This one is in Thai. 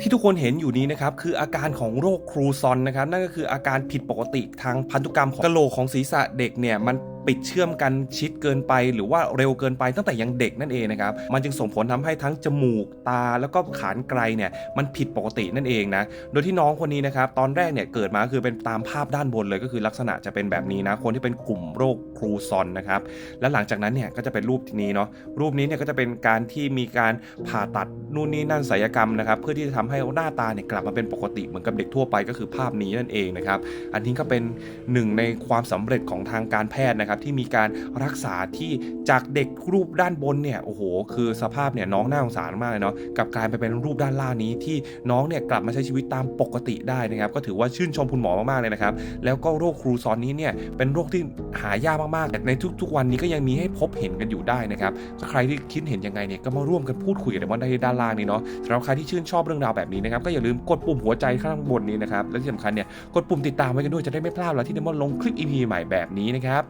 ที่ทุกคนเห็นอยู่นี้นะครับคืออาการของโรคครูซอนนะครับนั่นก็คืออาการผิดปกติทางพันธุกรรมของกะโหลกของศีรษะเด็กเนี่ยมัน ปิดเชื่อมกันชิดเกินไป หรือว่าเร็วเกินไปตั้งแต่ยังเด็กนั่นเองนะครับมันจึงส่งผลทำให้ทั้งจมูกตาแล้วก็ขานไกลเนี่ยมันผิดปกตินั่นเองนะโดยที่น้องคนนี้นะครับตอนแรกเนี่ยเกิดมาคือเป็นตามภาพด้านบนเลยก็คือลักษณะจะเป็นแบบนี้นะคนที่เป็นกลุ่มโรคครูซอนนะครับแล้วหลังจากนั้นเนี่ยก็จะเป็นรูปนี้เนาะรูปนี้เนี่ยก็จะเป็นการที่มีการผ่าตัดนู่นนี่นั่นศัลยกรรมนะครับเพื่อที่จะทำให้หน้าตาเนี่ยกลับมาเป็นปกติเหมือนกับเด็กทั่วไปก็คือภาพนี้นั่นเองนะครับอันนี้ก็เป็นหนึ่งในความสำเร็จของทางการแพทย์นะครับที่มีการรักษาที่จากเด็กรูปด้านบนเนี่ยโอ้โห คือสภาพเนี่ยน้องน่าสงสารมากเลยเนาะกับกลายไปเป็นรูปด้านล่างนี้ที่น้องเนี่ยกลับมาใช้ชีวิตตามปกติได้นะครับ ก็ถือว่าชื่นชมคุณหมอมากๆเลยนะครับ แล้วก็โรคครูซอนนี้เนี่ยเป็นโรคที่หายากมากๆแต่ในทุก ๆ วันนี้ก็ยังมีให้พบเห็นกันอยู่ได้นะครับใครที่คิดเห็นยังไงเนี่ยก็มาร่วมกันพูดคุยกันในวันได้ด้านล่างนี้เนาะสำหรับใครที่ชื่นชอบเรื่องราวแบบนี้นะครับก็อย่าลืมกดปุ่มหัวใจข้างบนนี้นะครับและที่สำคัญเนี่ยกดปุ่มติดตามไว้กันด้วยจะได้ไม่พลาดเวลาที่เดมอนลงคลิป EP ใหม่แบบนี้นะครับ